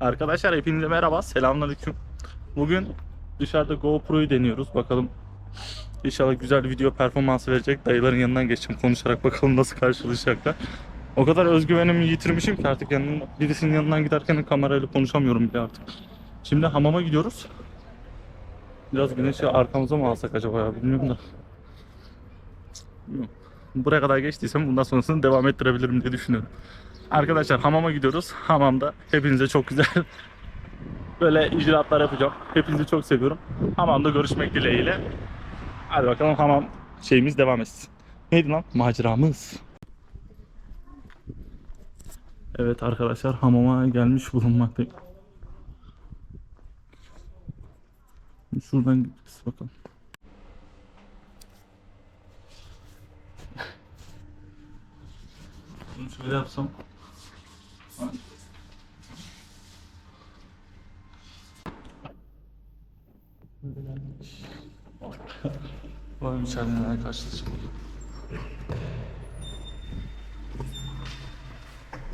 Arkadaşlar hepinize merhaba. Selamünaleyküm. Bugün dışarıda GoPro'yu deniyoruz. Bakalım İnşallah güzel video performansı verecek. Dayıların yanından geçeceğim konuşarak bakalım nasıl karşılayacaklar. O kadar özgüvenimi yitirmişim ki artık yanına, birisinin yanından giderken kamerayla konuşamıyorum bile artık. Şimdi hamama gidiyoruz. Biraz güneşi arkamıza mı alsak acaba ya bilmiyorum da. Buraya kadar geçtiysem bundan sonrasını devam ettirebilirim diye düşünüyorum. Arkadaşlar hamama gidiyoruz. Hamamda hepinize çok güzel böyle icraatlar yapacağım. Hepinizi çok seviyorum. Hamamda görüşmek dileğiyle. Hadi bakalım hamam şeyimiz devam etsin. Neydi lan? Maceramız. Evet arkadaşlar hamama gelmiş bulunmaktayım. Şuradan gideceğiz bakalım. Bunu şöyle yapsam. Bakalım içeride neler karşılaşacak.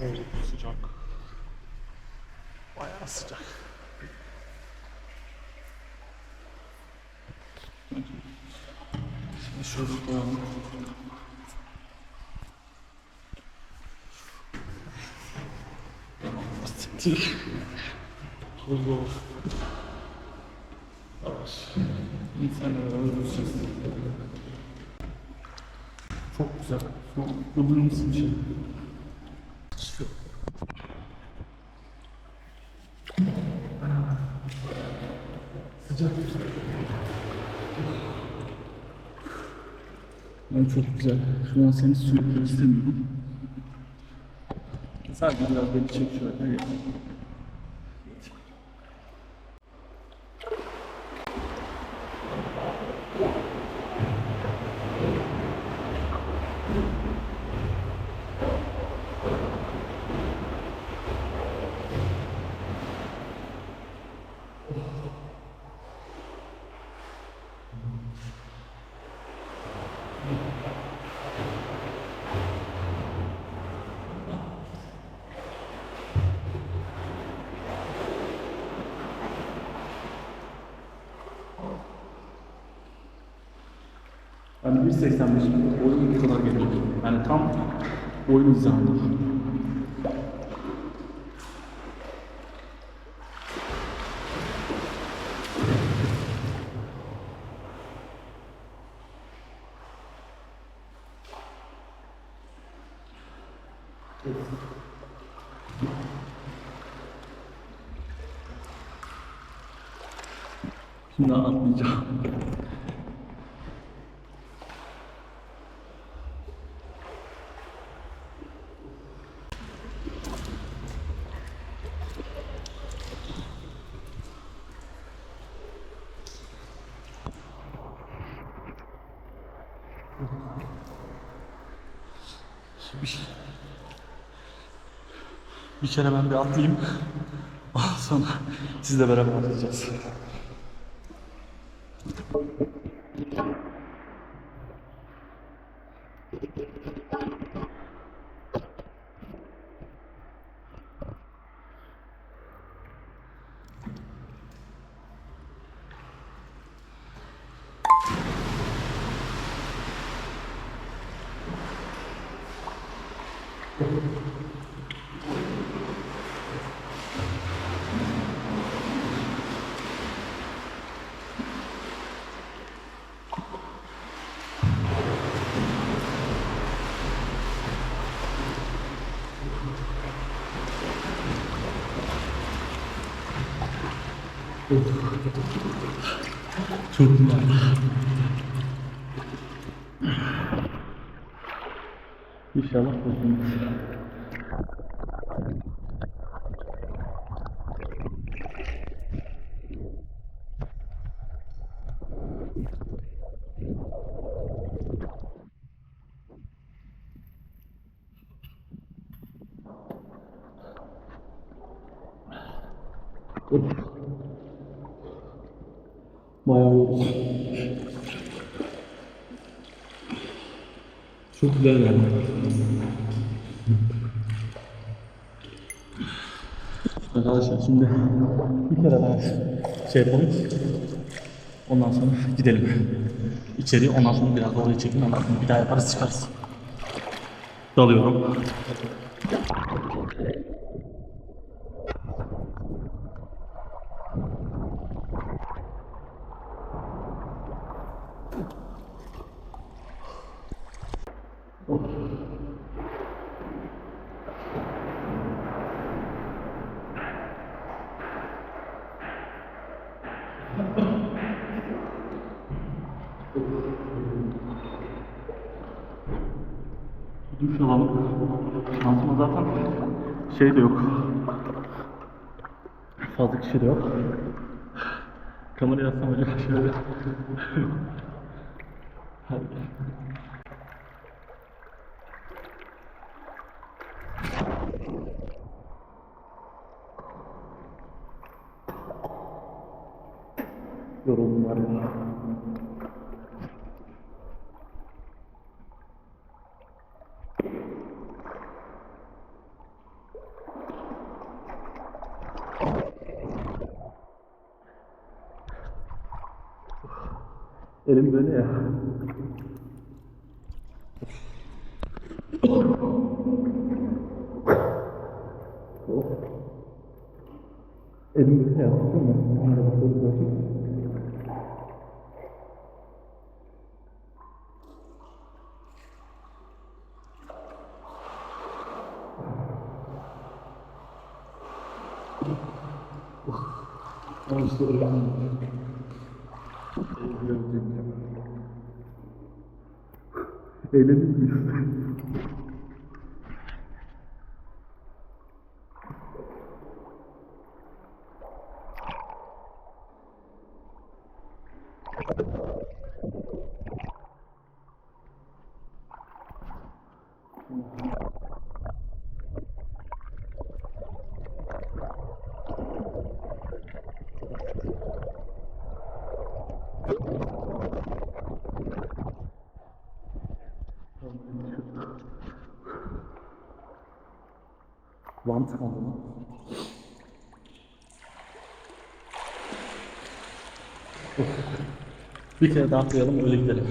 Evet, sıcak. Bayağı sıcak. Şimdi şöyle koyalım. Allah. Yavaş. İnsanlar öldürsün. Çok güzel. Çok ıvırımsı bir şey. Şu. Sıcak. Ben çok güzel. Şu an seni sürüklemek istemiyorum. Sadece biraz beni çek şöyle. Yani 1.85 boyum bu kadar geliyor. Yani tam boyun hizamda. Şimdi atlayacağım. Bir, bir kere ben bir atlayayım. Sonra sizle beraber atlayacağız. Çok güzel. İnşallah bozulmaz. Bayağı yorucu. Çok güzel yani. Şimdi bir kere daha şey yapalım. Ondan sonra gidelim. İçeri ondan sonra biraz oraya çekin ondan sonra bir daha yaparız çıkarız. Dalıyorum. Şey de yok. Fazla kişi de yok. Kamerayı atsam acaba şöyle. Hadi gel. Yoruldum var ya. Elim böyle ya. Elim böyle ya. Tutuyor mu? Onlara bakıyoruz bakayım. Ama işte öyle anlıyorum. Eğlenir miyiz? Lan tıkandı lan. Bir kere daha atlayalım öyle gidelim.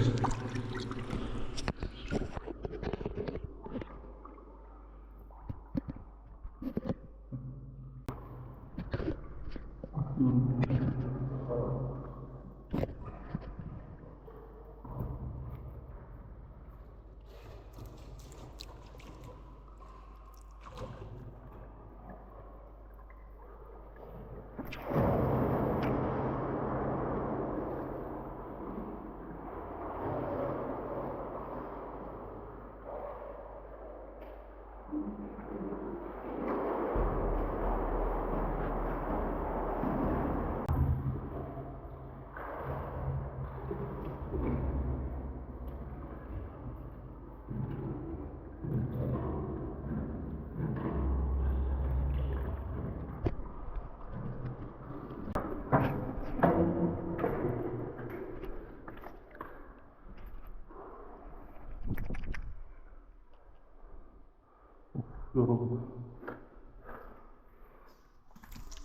Yoruldum.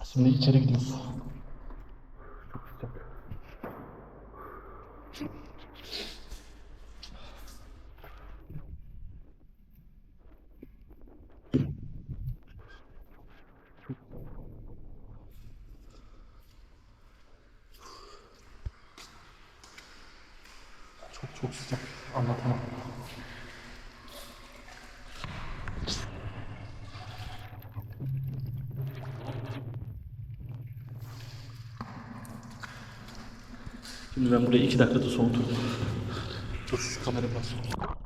Şimdi içeri gidiyoruz. Çok sıcak. Çok çok sıcak. Anlatamam. Şimdi ben burayı iki dakikada soğuturum. Dur şu kamerayı bas.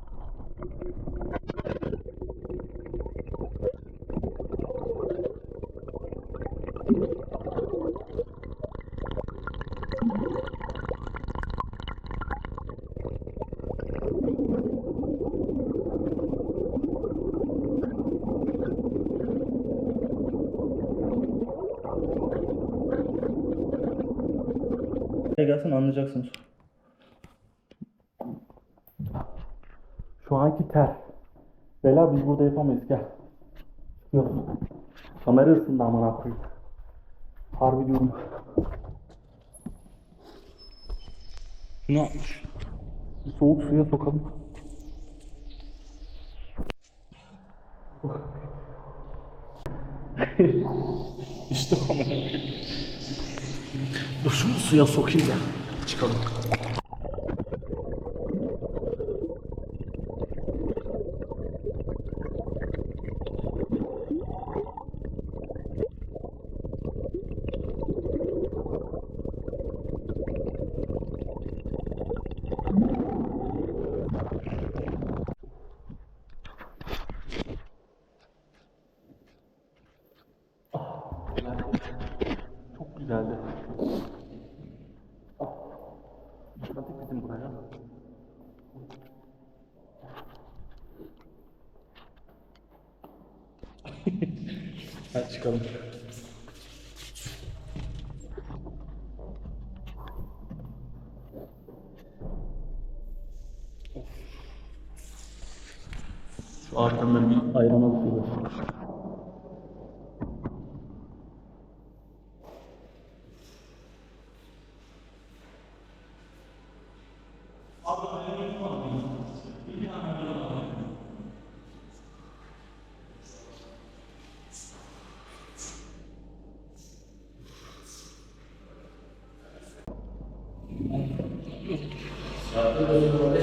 Gelsin anlayacaksınız. Şu anki ter. Beyler biz burada yapamayız gel. Yok. Kamera ısındı aman koyayım. Harbi diyorum. Şunu bir soğuk suya sokalım. işte ama. Dur şunu suya sokayım da çıkalım. Hadi çıkalım. Şu arkamdan bir ayran alıp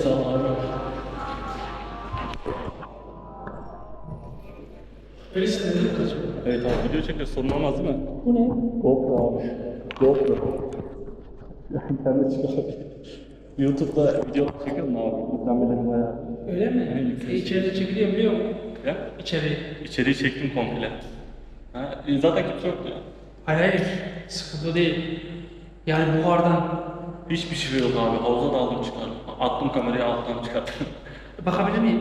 Sağ ol abi. Evet olmaz değil mi? Bu ne? GoPro abi. GoPro. İnternet çıkar. YouTube'da video çekiyor mu abi? İzlenmeleri bayağı. Öyle mi? E, içeride çekiliyor biliyor musun? Ya? İçeri. İçeriği çektim komple. Ha, e, zaten kimse yoktu ya. Hayır hayır. Sıkıntı değil. Yani buhardan. Hiçbir şey yok abi. Havuza da aldım çıkardım. Attım kamerayı alttan çıkarttım. Bakabilir miyim?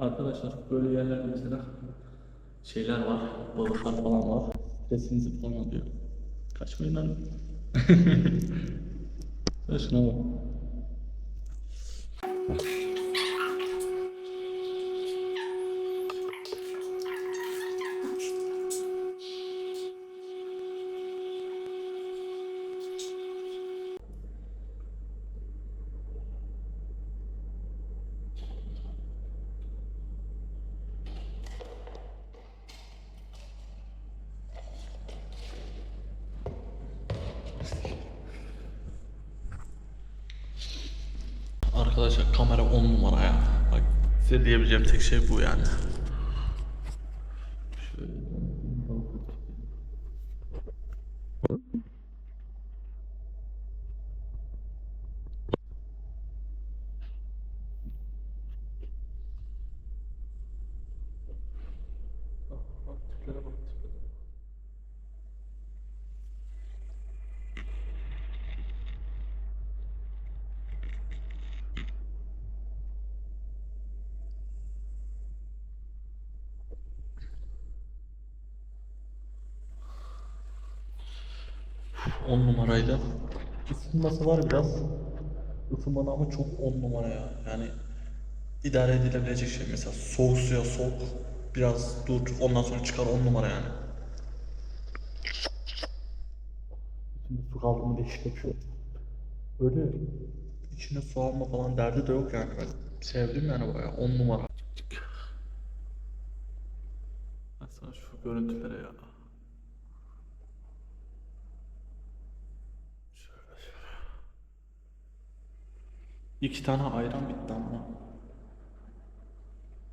Arkadaşlar böyle yerlerde mesela şeyler var, balıklar falan var. Stresinizi falan alıyor. Kaçmayın lan. Şuna bak. 10 numara ya. Bak size diyebileceğim tek şey bu yani. 10 numarayla. Isınması var biraz. Isınmadı ama çok 10 numara ya. Yani idare edilebilecek şey. Mesela soğuk suya sok, biraz dur, ondan sonra çıkar 10 numara yani. Şimdi su kaldırma değişik yapıyor. Öyle içine su alma falan derdi de yok yani. Ben sevdim yani bayağı 10 numara. Sana şu görüntülere ya. İki tane ayran bitti ama.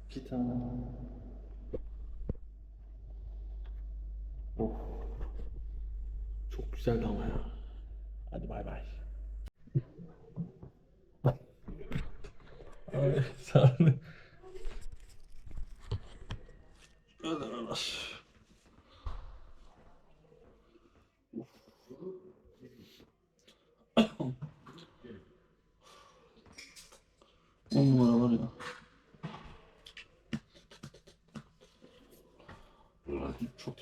İki tane. Of. Çok güzeldi ama ya. Hadi bay bay. Abi sağ ol. Hadi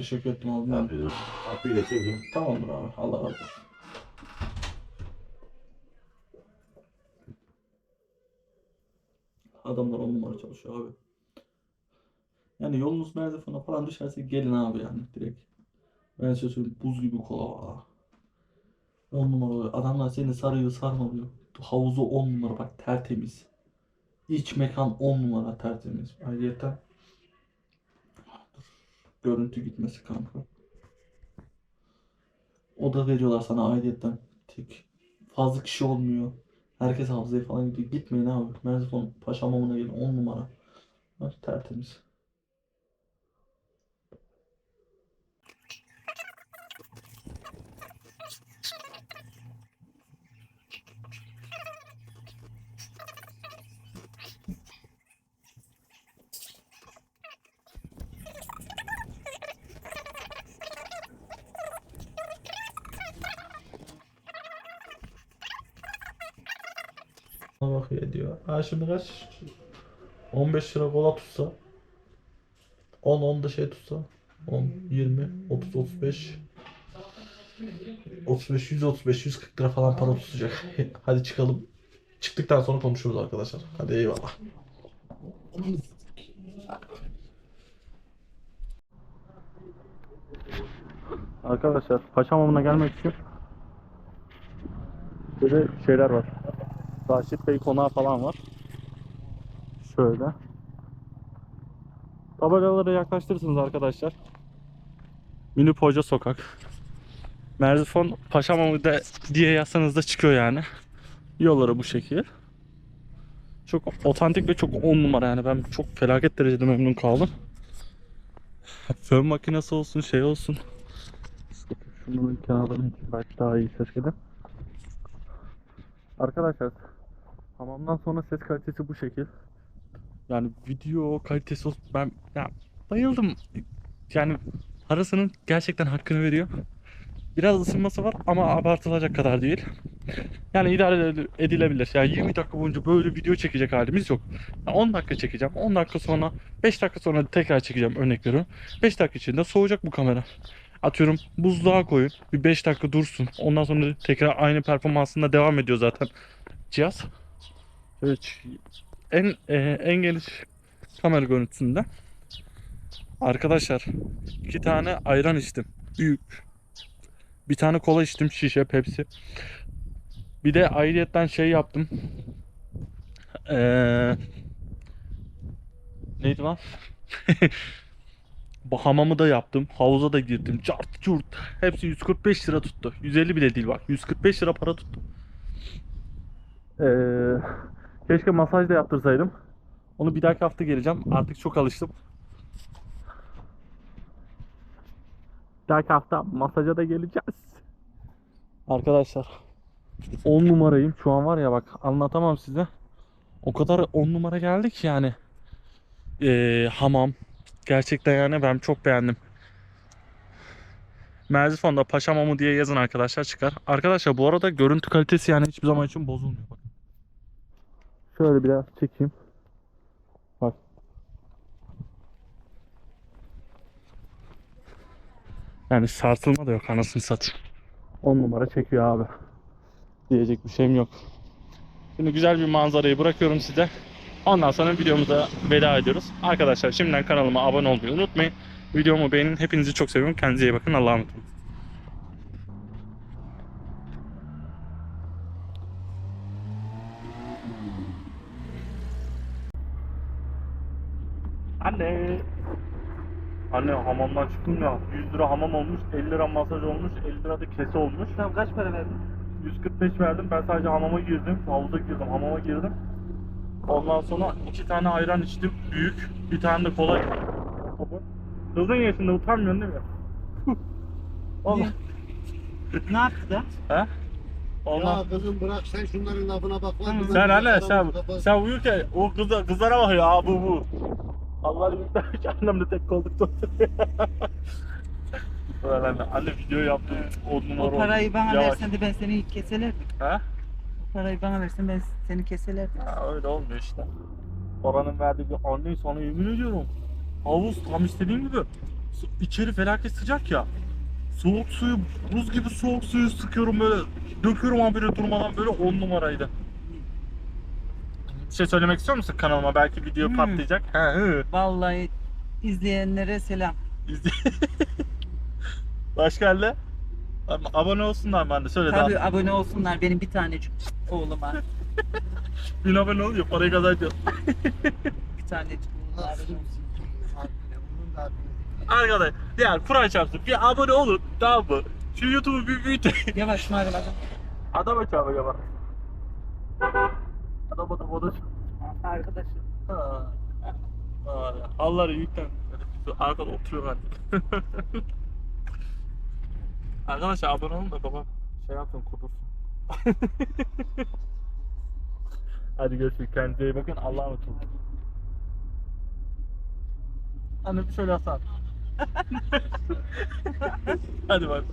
Teşekkür ettim abi. Ben... Afiyet olsun. Kapıyı da. Tamamdır abi. Allah razı olsun. Adamlar on numara çalışıyor abi. Yani yolunuz merdivene falan düşerse gelin abi yani direkt. Ben size söyleyeyim buz gibi kola var. On numara Adamlar seni sarıyor sarmalıyor. Havuzu on numara bak tertemiz. İç mekan on numara tertemiz. Ayrıca görüntü gitmesi kanka. Oda veriyorlar sana ayrıyeten. Tek. Fazla kişi olmuyor. Herkes havzaya falan gidiyor. Gitmeyin abi. Merzifon Paşa Hamamı'na gelin. 10 numara. Tertemiz. Bana bakıyor diyor. Ha şimdi kaç? 15 lira kola tutsa 10 10 da şey tutsa 10 20 30 35 35 135 140 lira falan para tutacak. Hadi çıkalım. Çıktıktan sonra konuşuruz arkadaşlar. Hadi eyvallah. Arkadaşlar Paşamamı'na gelmek için böyle şeyler var. Raşit Bey konağı falan var. Şöyle. Tabelaları yaklaştırırsınız arkadaşlar. Münip Hoca Sokak. Merzifon Paşamamı'da diye yazsanız da çıkıyor yani. Yolları bu şekil. Çok otantik ve çok on numara yani ben çok felaket derecede memnun kaldım. Fön makinesi olsun şey olsun. Şunun kenarlarını daha iyi ses. Arkadaşlar hamamdan sonra ses kalitesi bu şekil. Yani video kalitesi ben ya bayıldım. Yani parasının gerçekten hakkını veriyor. Biraz ısınması var ama abartılacak kadar değil. Yani idare edil- edilebilir. Yani 20 dakika boyunca böyle video çekecek halimiz yok. Yani 10 dakika çekeceğim. 10 dakika sonra 5 dakika sonra tekrar çekeceğim örnek veriyorum. 5 dakika içinde soğuyacak bu kamera. Atıyorum buzluğa koyun. Bir 5 dakika dursun. Ondan sonra tekrar aynı performansında devam ediyor zaten cihaz. Evet. En e, en geniş kamera görüntüsünde. Arkadaşlar iki tane ayran içtim. Büyük. Bir tane kola içtim şişe Pepsi. Bir de ayrıyetten şey yaptım. Ee, neydi lan? Hamamı da yaptım. Havuza da girdim. Cart curt. Hepsi 145 lira tuttu. 150 bile değil bak. 145 lira para tuttu. Ee, keşke masaj da yaptırsaydım. Onu bir dahaki hafta geleceğim. Artık çok alıştım. Bir dahaki hafta masaja da geleceğiz. Arkadaşlar 10 numarayım. Şu an var ya bak anlatamam size. O kadar 10 numara geldi ki yani. Ee, hamam. Gerçekten yani ben çok beğendim. Merzifon'da Paşamamı diye yazın arkadaşlar çıkar. Arkadaşlar bu arada görüntü kalitesi yani hiçbir zaman için bozulmuyor. Bakın. Şöyle biraz çekeyim. Bak. Yani sarsılma da yok anasını satayım. 10 numara çekiyor abi. Diyecek bir şeyim yok. Şimdi güzel bir manzarayı bırakıyorum size. Ondan sonra videomuza veda ediyoruz. Arkadaşlar şimdiden kanalıma abone olmayı unutmayın. Videomu beğenin. Hepinizi çok seviyorum. Kendinize iyi bakın. Allah'a emanet olun. Anne. Anne hamamdan çıktım ya. 100 lira hamam olmuş, 50 lira masaj olmuş, 50 lira da kese olmuş. Tamam kaç para verdin? 145 verdim. Ben sadece hamama girdim. Havuza girdim. Hamama girdim. Ondan sonra iki tane ayran içtim. Büyük. Bir tane de kola. Kızın yaşında utanmıyorsun değil mi? Vallahi. Ne yaptı da? He? Ondan... Ya kızım bırak sen şunların lafına bak lan. Sen anne sen, sen uyurken o kıza, kızlara bak ya bu bu. Allah yükler hiç annem de tek koltukta oturuyor. Böyle anne, video yaptım on numara O parayı bana Yavaş. versen de ben seni keselerdim. He? O parayı bana versen ben seni keselerdim. Ha, öyle olmuyor işte. Paranın verdiği bir anne sana yemin ediyorum. Havuz tam istediğim gibi. Su- İçeri felaket sıcak ya. Soğuk suyu, buz gibi soğuk suyu sıkıyorum böyle. Döküyorum habire durmadan böyle on numaraydı. Bir şey söylemek istiyor musun kanalıma? Belki video Hmm. patlayacak. He, hı. Vallahi izleyenlere selam. İzle- Başka halde? Ama Abone olsunlar bende. Söyle Tabii daha. abone olsunlar benim bir tanecik oğluma. Bin abone oluyor. Parayı kazanacağız. Bir tanecik oğluma abone olsun. Arkadaş yani Kur'an çarpsın. Bir abone olun. Tamam mı? Şu YouTube'u bir büyütün. Yavaş Muharrem adam. Adam aç abi ya bak. Adam adam o da Arkadaşım. Ha. Ha, yüklen. Arkada oturuyor artık. Arkadaşlar abone olun da baba şey yapın kudursun. Hadi görüşürüz. Kendinize iyi bakın. Allah'a emanet olun. Anne bir şöyle yapsana. Hadi bak.